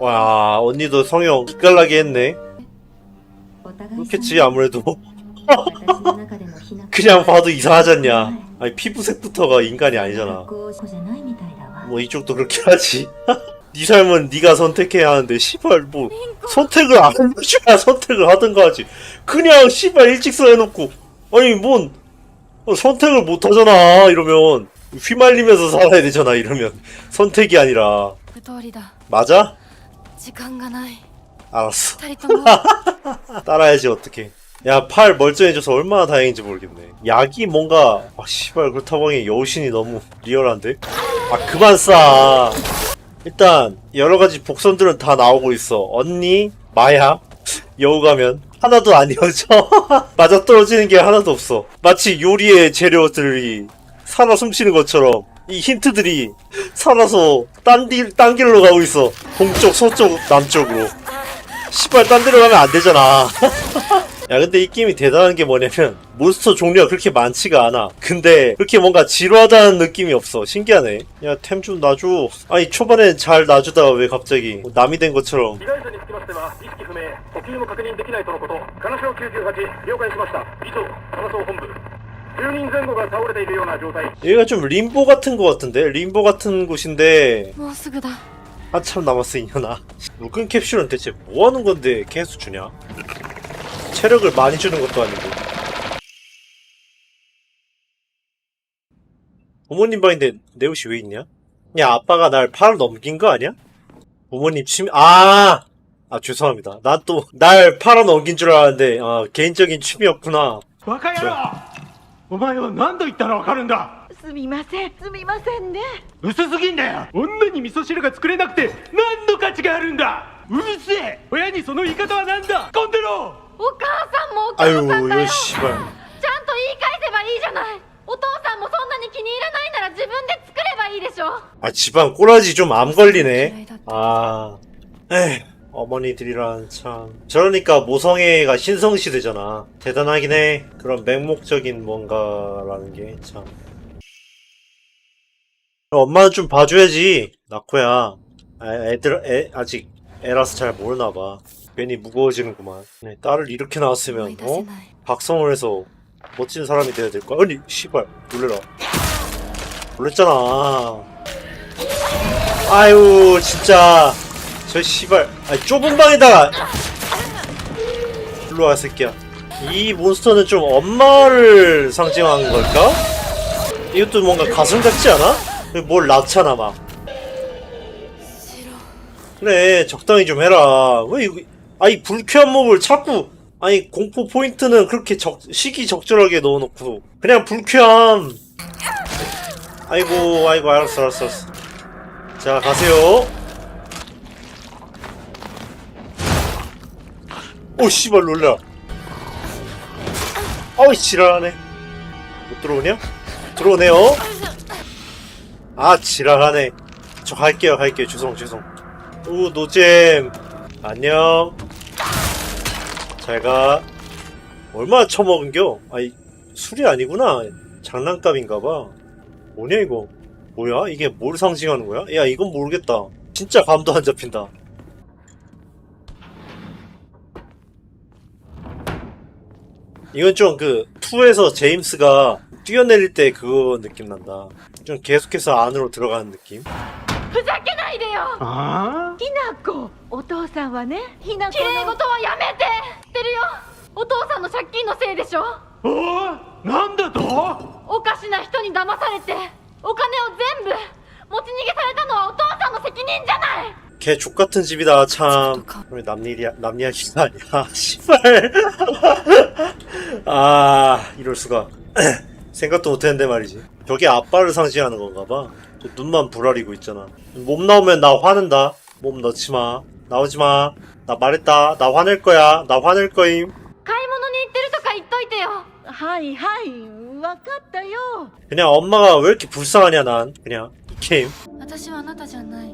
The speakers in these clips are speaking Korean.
와 언니도 성형 기깔나게 했네. 그렇겠지 아무래도. 그냥 봐도 이상하잖냐. 아니 피부색부터가 인간이 아니잖아. 뭐 이쪽도 그렇게 하지. 네 삶은 네가 선택해야 하는데 시발 뭐 선택을 안 해줘야 선택을 하든가 하지. 그냥 시발 일직선 해놓고. 아니 뭔 선택을 못 하잖아 이러면. 휘말리면서 살아야 되잖아 이러면. 선택이 아니라. 그 맞아? 알았어. 따라야지 어떻게. 야, 팔 멀쩡해져서 얼마나 다행인지 모르겠네. 약이 뭔가, 아, 씨발, 그렇다고 하니 여신이 너무 리얼한데? 아, 그만 싸. 일단, 여러가지 복선들은 다 나오고 있어. 언니, 마야, 여우 가면, 하나도 안 이어져. 맞아 떨어지는 게 하나도 없어. 마치 요리의 재료들이 살아 숨쉬는 것처럼 이 힌트들이 살아서 딴, 길, 딴 길로 가고 있어. 동쪽 서쪽 남쪽으로. 씨발 딴 데로 가면 안 되잖아. 야 근데 이 게임이 대단한 게 뭐냐면 몬스터 종류가 그렇게 많지가 않아. 근데 그렇게 뭔가 지루하다는 느낌이 없어. 신기하네. 야 템 좀 놔줘. 아니 초반엔 잘 놔주다가 왜 갑자기 남이 된 것처럼 被害者につきましては意識不明呼吸も確認できないとのこと金城98了解しました以上金総本部10人前後が倒れているような状態 여기가 좀 림보 같은 것 같은데 림보 같은 곳인데 もうすぐだ 한참 남았어 이년아 묵은 캡슐은 대체 뭐하는 건데 계속 주냐 체력을 많이 주는 것도 아니고 부모님 방인데 네오시 왜 있냐? 야 아빠가 날 팔을 넘긴 거 아니야? 부모님 취미 아! 아 죄송합니다 난 또 날 팔아 넘긴 줄 알았는데 아 개인적인 취미였구나 バカ野郎 お前は何度言ったらわかるんだすみませんすみませんね薄すぎんだよ女に味噌汁が作れなくて何の価値があるんだうるせえ親にその言い方は何だコンデロお母さんもお母 아유 さんだよ 요 씨발 ちゃんと言い返せばいいじゃないお父さんもそんなに気に入らないなら自分で作ればいいでしょ 아 집안 꼬라지 좀 암 걸리네 아 에휴 어머니들이란 참. 저러니까 모성애가 신성시 되잖아. 대단하긴 해. 그런 맹목적인 뭔가라는 게 참. 엄마는 좀 봐줘야지 나코야. 아, 애들 애, 아직 애라서 잘 모르나봐. 괜히 무거워지는구만. 네, 딸을 이렇게 낳았으면 어? 박성을 해서 멋진 사람이 돼야 될 거야 아니 씨발 놀래라. 놀랬잖아. 아유 진짜. 저 씨발. 아 좁은 방에다가. 일로 와 새끼야. 이 몬스터는 좀 엄마를 상징한 걸까? 이것도 뭔가 가슴 같지 않아? 뭘 낳잖아 막. 白 그래 적당히 좀 해라. 왜 이거 아이 불쾌한 몹을 자꾸 아니 공포 포인트는 그렇게 적, 시기 적절하게 넣어놓고. 그냥 불쾌함. 아이고 아이고 알았어 알았어 알았어. 자 가세요 오 씨발 놀라. 어이 지랄하네. 못 들어오냐? 들어오네요. 아 지랄하네. 저 갈게요 갈게요. 죄송 죄송. 우 노잼. 안녕. 잘가. 얼마나 처먹은겨? 아이 술이 아니구나. 장난감인가봐. 뭐냐 이거? 뭐야? 이게 뭘 상징하는 거야? 야 이건 모르겠다. 진짜 감도 안 잡힌다 이건 좀 그 2에서 제임스가 뛰어내릴 때 그거 느낌 난다 좀 계속해서 안으로 들어가는 느낌 ふざけないでよあひなこお父さんはねひなこ綺麗事はやめて知ってるよお父さんの借金のせいでしょあおいなんだとおかしな人に騙されてお金を全部持ち逃げされたのはお父さんの責任じゃない 개 족같은 집이다 참 왜 남일이야 남 이야기가 아니야 씨발 아 이럴 수가 생각도 못했는데 말이지 저게 아빠를 상징하는 건가봐 저 눈만 부라리고 있잖아 몸 나오면 나 화낸다 몸 넣지마 나오지마 나 말했다 나 화낼 거야 나 화낼 거임 買い物に行ってるとか言っといてよはいはい分かったよ 그냥 엄마가 왜 이렇게 불쌍하냐 난 그냥 이 게임 私はあなたじゃない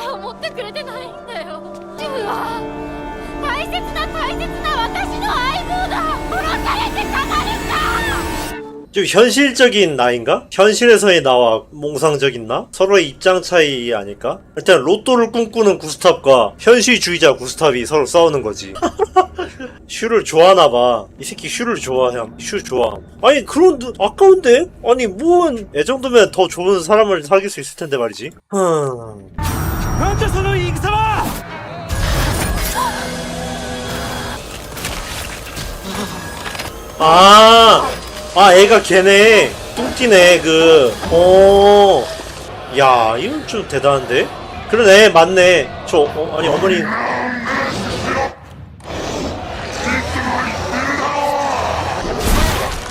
女だとさえ思ってくれてないんだよシュウは大切な大切な私の相棒だ殺されてたまるか 좀 현실적인 나인가? 현실에서의 나와 몽상적인 나? 서로의 입장 차이 아닐까? 일단 로또를 꿈꾸는 구스탑과 현실주의자 구스탑이 서로 싸우는 거지. 슈를 좋아하나봐. 이 새끼 슈를 좋아해. 슈 좋아. 아니 그런 아까운데? 아니 뭔 애정도면 더 좋은 사람을 사귈 수 있을 텐데 말이지. 흠. 현재 선호 이기사마! 아, 아 애가 걔네 뚱띠네 그. 어, 야 이건 좀 대단한데. 그러네 맞네. 저 어, 아니 어머니.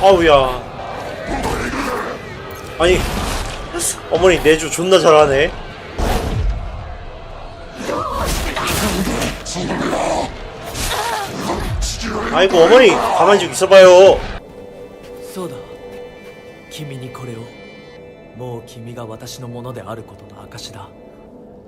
아우야. 아니 어머니 내주 존나 잘하네. 아이고, 어머니, 가만히 좀 있어봐요. そうだ君にこれをもう君が私のものであることの証だ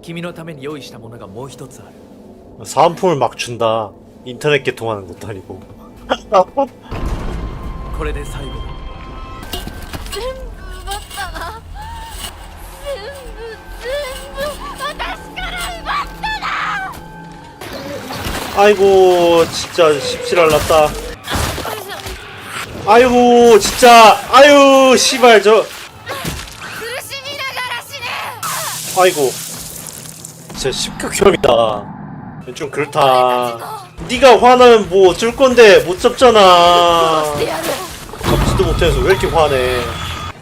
君のために用意したものがもう一つある 사은품을 막 준다. 인터넷 개통하는 것도 아니고. これで最後だ全部 아이고 진짜 십칠할났다. 아이고 진짜 아유 씨발 저. 아이고. 진짜 십극혐이다. 좀 그렇다. 네가 화나면 뭐 어쩔 건데? 못 잡잖아. 잡지도 못해서 왜 이렇게 화내?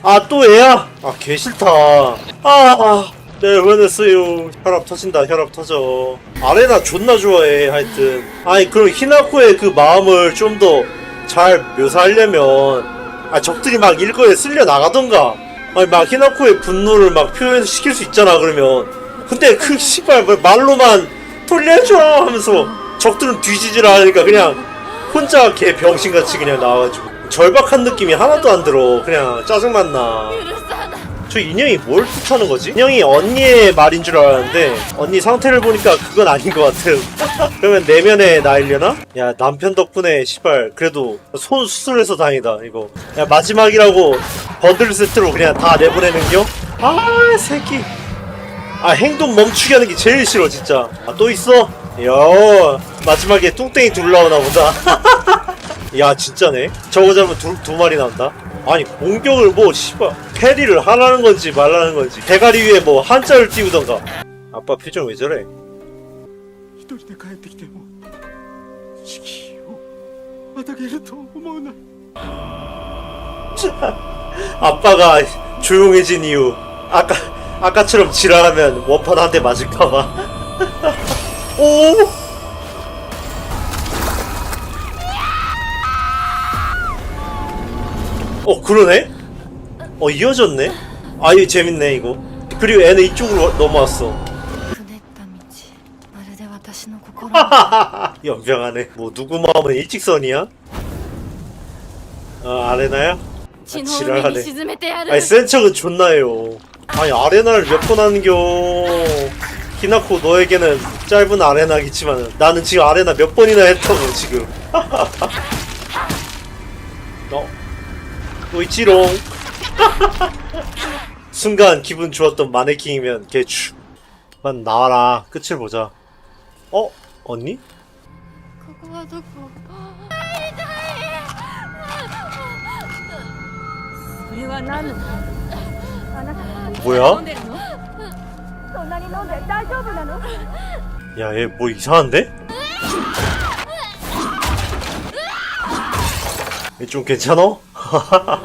아 또 애야? 아 개 싫다. 아, 아. 네, 화냈어요. 혈압 터진다, 혈압 터져. 아레나 존나 좋아해, 하여튼. 아니, 그럼 히나코의 그 마음을 좀 더 잘 묘사하려면, 아, 적들이 막 일거에 쓸려 나가던가. 아니, 막 히나코의 분노를 막 표현시킬 수 있잖아, 그러면. 근데 그 씨발, 뭐 말로만 돌려줘! 하면서 적들은 뒤지질 않으니까 그냥 혼자 개 병신같이 그냥 나와가지고 절박한 느낌이 하나도 안 들어 그냥 짜증만 나. 저 인형이 뭘 뜻하는 거지? 인형이 언니의 말인 줄 알았는데 언니 상태를 보니까 그건 아닌 것 같음 그러면 내면에 나일려나? 야 남편 덕분에 시발 그래도 손 수술해서 다행이다 이거 야 마지막이라고 번들 세트로 그냥 다 내보내는겨? 아 새끼 아 행동 멈추게 하는 게 제일 싫어 진짜 아 또 있어? 야 마지막에 뚱땡이 둘 나오나 보다 야 진짜네 저거 잡으면 두, 두 마리 나온다 아니 공격을 뭐 씨발 캐리를 하라는 건지 말라는 건지. 대가리 위에 뭐 한자를 띄우던가. 아빠 표정 왜 저래? 아빠가 조용해진 이유. 아까 아까처럼 지랄하면 원판 한 대 맞을까봐. 오! 어 그러네? 어 이어졌네? 아 이거 재밌네 이거 그리고 애는 이쪽으로 넘어왔어 연병하네 뭐 누구 마음은 일직선이야? 아 아레나야? 아, 지랄하네 아니 센 척은 존나요 아니 아레나를 몇 번 하는겨 히나코 너에게는 짧은 아레나겠지만 나는 지금 아레나 몇 번이나 했다고 지금 어? 이치롱 순간 기분 좋았던 마네킹이면 개추만 나와라. 끝을 보자. 어? 언니? 뭐야? 야, 얘 뭐 이상한데? 얘 좀 괜찮어?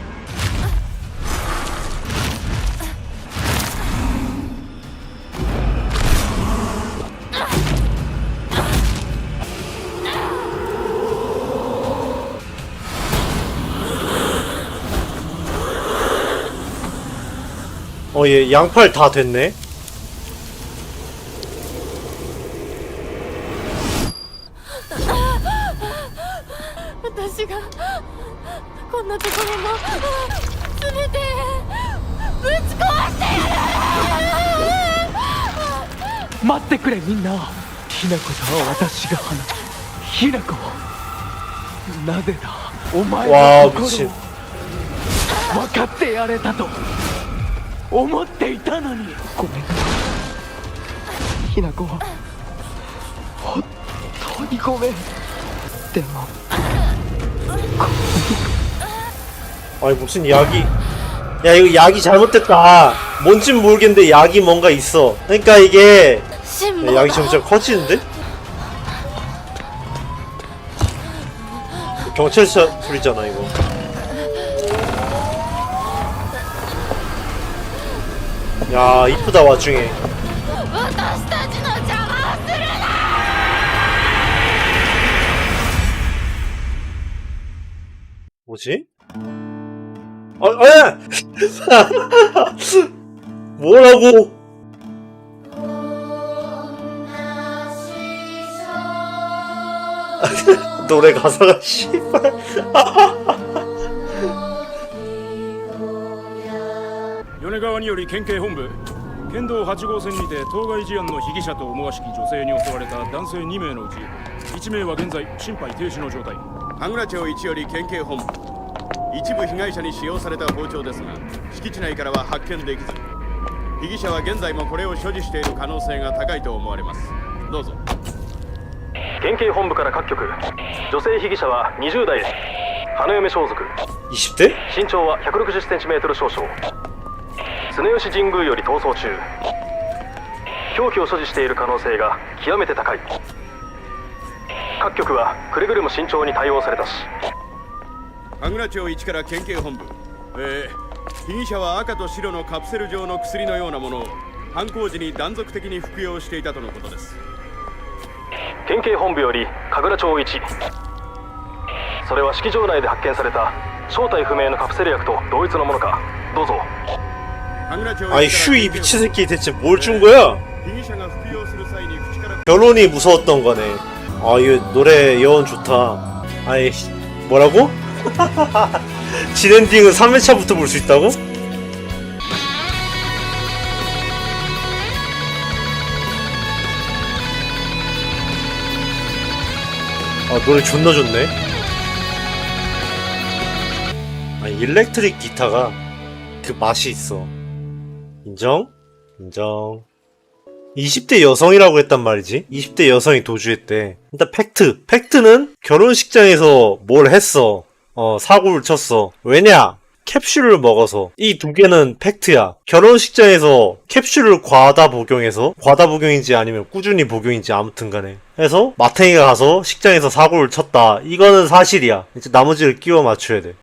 어 얘 양팔 다 됐네 私がこんなところの全てぶち壊して待ってくれみんなひな子とは私が放つひな子なぜだお前 와 の 미친 心を分かってやれたと 思っていたのにごめんなひな子は本当にごめんでも 아니 무슨 약이 야 이거 약이 잘못됐다 뭔진 모르겠는데 약이 뭔가 있어 그러니까 이게 辛 야, 抱 약이 だ 점점 커지는데? 경찰차 소리잖아 이거 야 이쁘다 와중에 뭐지? 아, 아! 뭐라고? 노래 가사가 씨발 米川により県警本部県道8号線にて当該事案の被疑者と思わしき女性に襲われた男性2名のうち1名は現在心肺停止の状態。羽村町一より県警本部。一部被害者に使用された包丁ですが敷地内からは発見できず。被疑者は現在もこれを所持している可能性が高いと思われます。どうぞ。県警本部から各局女性被疑者は20代です。花嫁装束。20 대? 身長は 160cm 少々常吉神宮より逃走中。凶器を所持している可能性が極めて高い。各局はくれぐれも慎重に対応されたし。羽村町一から県警本部。えー、被疑者は赤と白のカプセル状の薬のようなものを犯行時に断続的に服用していたとのことです。県警本部より神楽町一。それは式場内で発見された正体不明のカプセル薬と同一のものか。どうぞ 아니 휴이 미친 새끼 대체 뭘 준 거야? 결혼이 무서웠던 거네. 아이 노래 여운 좋다. 아이 뭐라고? 진엔딩은 3회차부터 볼 수 있다고? 아 노래 존나 좋네 아 일렉트릭 기타가 그 맛이 있어 인정? 인정 20대 여성이라고 했단 말이지. 20대 여성이 도주했대. 일단 팩트. 팩트는 결혼식장에서 뭘 했어. 어, 사고를 쳤어. 왜냐? 캡슐을 먹어서. 이 두 개는 팩트야. 결혼식장에서 캡슐을 과다 복용해서 과다 복용인지 아니면 꾸준히 복용인지 아무튼 간에 해서 마탱이가 가서 식장에서 사고를 쳤다. 이거는 사실이야. 이제 나머지를 끼워 맞춰야 돼.